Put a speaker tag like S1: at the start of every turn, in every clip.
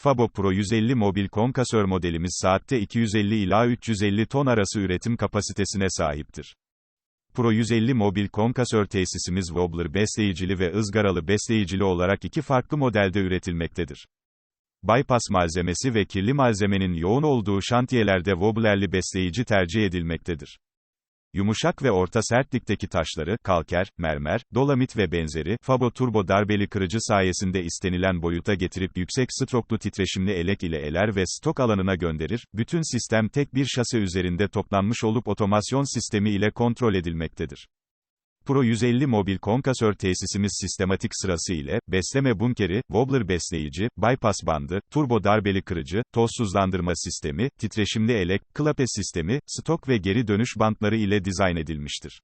S1: Fabo Pro 150 mobil konkasör modelimiz saatte 250 ila 350 ton arası üretim kapasitesine sahiptir. Pro 150 mobil konkasör tesisimiz wobbler besleyicili ve ızgaralı besleyicili olarak iki farklı modelde üretilmektedir. Bypass malzemesi ve kirli malzemenin yoğun olduğu şantiyelerde wobblerli besleyici tercih edilmektedir. Yumuşak ve orta sertlikteki taşları, kalker, mermer, dolamit ve benzeri, Fabo turbo darbeli kırıcı sayesinde istenilen boyuta getirip yüksek stroklu titreşimli elek ile eler ve stok alanına gönderir, bütün sistem tek bir şase üzerinde toplanmış olup otomasyon sistemi ile kontrol edilmektedir. Pro 150 mobil konkasör tesisimiz sistematik sırası ile, besleme bunkeri, wobbler besleyici, bypass bandı, turbo darbeli kırıcı, tozsuzlandırma sistemi, titreşimli elek, klape sistemi, stok ve geri dönüş bantları ile dizayn edilmiştir.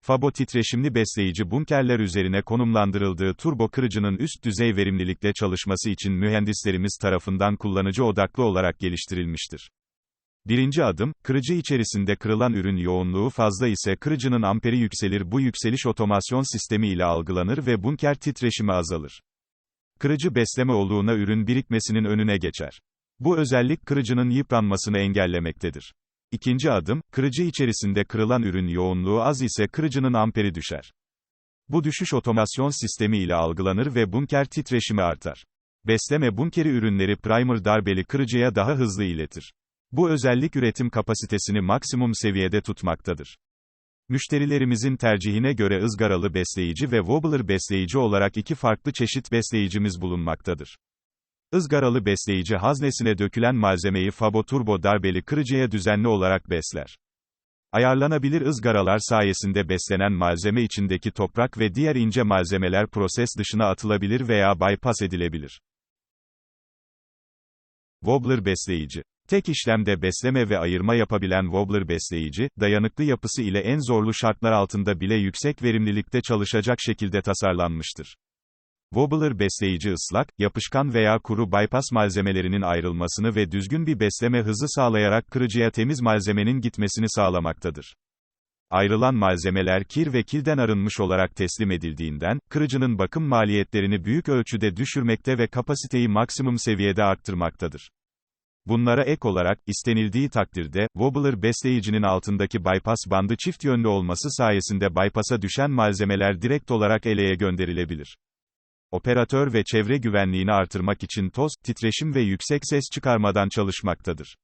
S1: Fabo titreşimli besleyici bunkerler üzerine konumlandırıldığı turbo kırıcının üst düzey verimlilikle çalışması için mühendislerimiz tarafından kullanıcı odaklı olarak geliştirilmiştir. Birinci adım, kırıcı içerisinde kırılan ürün yoğunluğu fazla ise kırıcının amperi yükselir bu yükseliş otomasyon sistemi ile algılanır ve bunker titreşimi azalır. Kırıcı besleme olduğuna ürün birikmesinin önüne geçer. Bu özellik kırıcının yıpranmasını engellemektedir. İkinci adım, kırıcı içerisinde kırılan ürün yoğunluğu az ise kırıcının amperi düşer. Bu düşüş otomasyon sistemi ile algılanır ve bunker titreşimi artar. Besleme bunkeri ürünleri primer darbeli kırıcıya daha hızlı iletir. Bu özellik üretim kapasitesini maksimum seviyede tutmaktadır. Müşterilerimizin tercihine göre ızgaralı besleyici ve wobbler besleyici olarak iki farklı çeşit besleyicimiz bulunmaktadır. Izgaralı besleyici haznesine dökülen malzemeyi Fabo Turbo darbeli kırıcıya düzenli olarak besler. Ayarlanabilir ızgaralar sayesinde beslenen malzeme içindeki toprak ve diğer ince malzemeler proses dışına atılabilir veya bypass edilebilir. Wobbler besleyici Tek işlemde besleme ve ayırma yapabilen wobbler besleyici, dayanıklı yapısı ile en zorlu şartlar altında bile yüksek verimlilikte çalışacak şekilde tasarlanmıştır. Wobbler besleyici ıslak, yapışkan veya kuru bypass malzemelerinin ayrılmasını ve düzgün bir besleme hızı sağlayarak kırıcıya temiz malzemenin gitmesini sağlamaktadır. Ayrılan malzemeler kir ve kilden arınmış olarak teslim edildiğinden, kırıcının bakım maliyetlerini büyük ölçüde düşürmekte ve kapasiteyi maksimum seviyede arttırmaktadır. Bunlara ek olarak, istenildiği takdirde, wobbler besleyicinin altındaki bypass bandı çift yönlü olması sayesinde bypass'a düşen malzemeler direkt olarak eleye gönderilebilir. Operatör ve çevre güvenliğini artırmak için toz, titreşim ve yüksek ses çıkarmadan çalışmaktadır.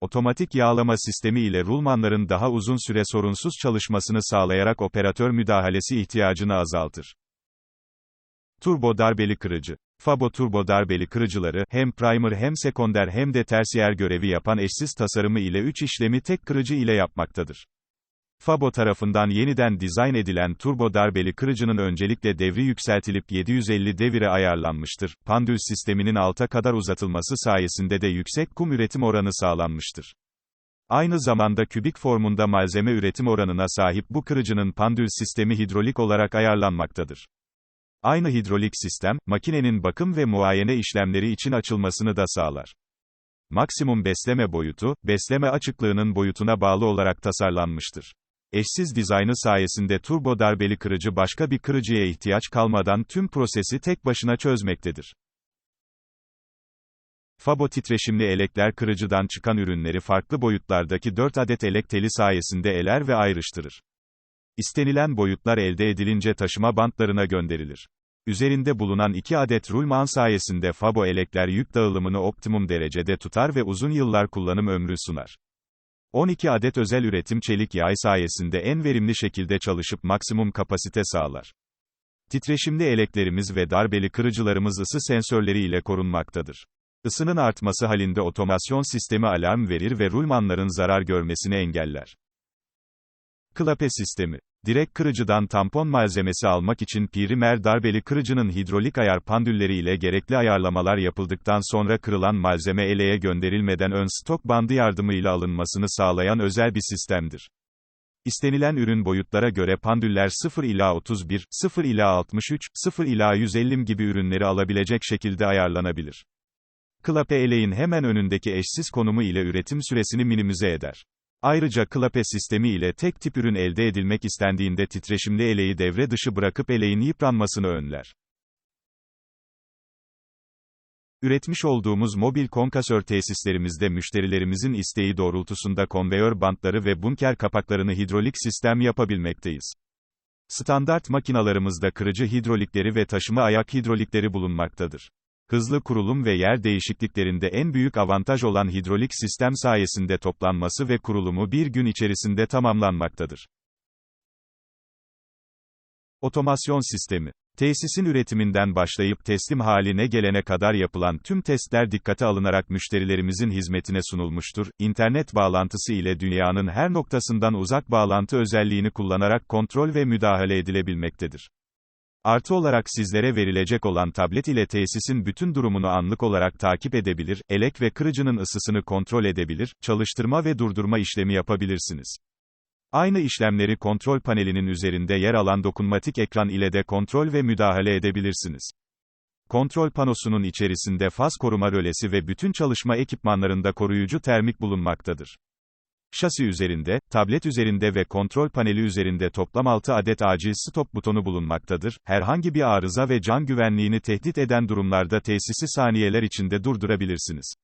S1: Otomatik yağlama sistemi ile rulmanların daha uzun süre sorunsuz çalışmasını sağlayarak operatör müdahalesi ihtiyacını azaltır. Turbo darbeli kırıcı Fabo turbo darbeli kırıcıları, hem primer hem sekonder hem de tersiyer görevi yapan eşsiz tasarımı ile 3 işlemi tek kırıcı ile yapmaktadır. Fabo tarafından yeniden dizayn edilen turbo darbeli kırıcının öncelikle devri yükseltilip 750 devire ayarlanmıştır. Pandül sisteminin alta kadar uzatılması sayesinde de yüksek kum üretim oranı sağlanmıştır. Aynı zamanda kübik formunda malzeme üretim oranına sahip bu kırıcının pandül sistemi hidrolik olarak ayarlanmaktadır. Aynı hidrolik sistem, makinenin bakım ve muayene işlemleri için açılmasını da sağlar. Maksimum besleme boyutu, besleme açıklığının boyutuna bağlı olarak tasarlanmıştır. Eşsiz dizaynı sayesinde turbo darbeli kırıcı başka bir kırıcıya ihtiyaç kalmadan tüm prosesi tek başına çözmektedir. Fabo titreşimli elekler kırıcıdan çıkan ürünleri farklı boyutlardaki 4 adet elek teli sayesinde eler ve ayrıştırır. İstenilen boyutlar elde edilince taşıma bantlarına gönderilir. Üzerinde bulunan 2 adet rulman sayesinde Fabo elekler yük dağılımını optimum derecede tutar ve uzun yıllar kullanım ömrü sunar. 12 adet özel üretim çelik yay sayesinde en verimli şekilde çalışıp maksimum kapasite sağlar. Titreşimli eleklerimiz ve darbeli kırıcılarımız ısı sensörleri ile korunmaktadır. Isının artması halinde otomasyon sistemi alarm verir ve rulmanların zarar görmesini engeller. Klape sistemi Direk kırıcıdan tampon malzemesi almak için primer darbeli kırıcının hidrolik ayar pandülleri ile gerekli ayarlamalar yapıldıktan sonra kırılan malzeme eleye gönderilmeden ön stok bandı yardımıyla alınmasını sağlayan özel bir sistemdir. İstenilen ürün boyutlara göre pandüller 0 ila 31, 0 ila 63, 0 ila 150 gibi ürünleri alabilecek şekilde ayarlanabilir. Klape eleğin hemen önündeki eşsiz konumu ile üretim süresini minimize eder. Ayrıca klape sistemi ile tek tip ürün elde edilmek istendiğinde titreşimli eleği devre dışı bırakıp eleğin yıpranmasını önler. Üretmiş olduğumuz mobil konkasör tesislerimizde müşterilerimizin isteği doğrultusunda konveyör bantları ve bunker kapaklarını hidrolik sistem yapabilmekteyiz. Standart makinalarımızda kırıcı hidrolikleri ve taşıma ayak hidrolikleri bulunmaktadır. Hızlı kurulum ve yer değişikliklerinde en büyük avantaj olan hidrolik sistem sayesinde toplanması ve kurulumu bir gün içerisinde tamamlanmaktadır. Otomasyon sistemi Tesisin üretiminden başlayıp teslim haline gelene kadar yapılan tüm testler dikkate alınarak müşterilerimizin hizmetine sunulmuştur. İnternet bağlantısı ile dünyanın her noktasından uzak bağlantı özelliğini kullanarak kontrol ve müdahale edilebilmektedir. Artı olarak sizlere verilecek olan tablet ile tesisin bütün durumunu anlık olarak takip edebilir, elek ve kırıcının ısısını kontrol edebilir, çalıştırma ve durdurma işlemi yapabilirsiniz. Aynı işlemleri kontrol panelinin üzerinde yer alan dokunmatik ekran ile de kontrol ve müdahale edebilirsiniz. Kontrol panosunun içerisinde faz koruma rölesi ve bütün çalışma ekipmanlarında koruyucu termik bulunmaktadır. Şasi üzerinde, tablet üzerinde ve kontrol paneli üzerinde toplam 6 adet acil stop butonu bulunmaktadır. Herhangi bir arıza ve can güvenliğini tehdit eden durumlarda tesisi saniyeler içinde durdurabilirsiniz.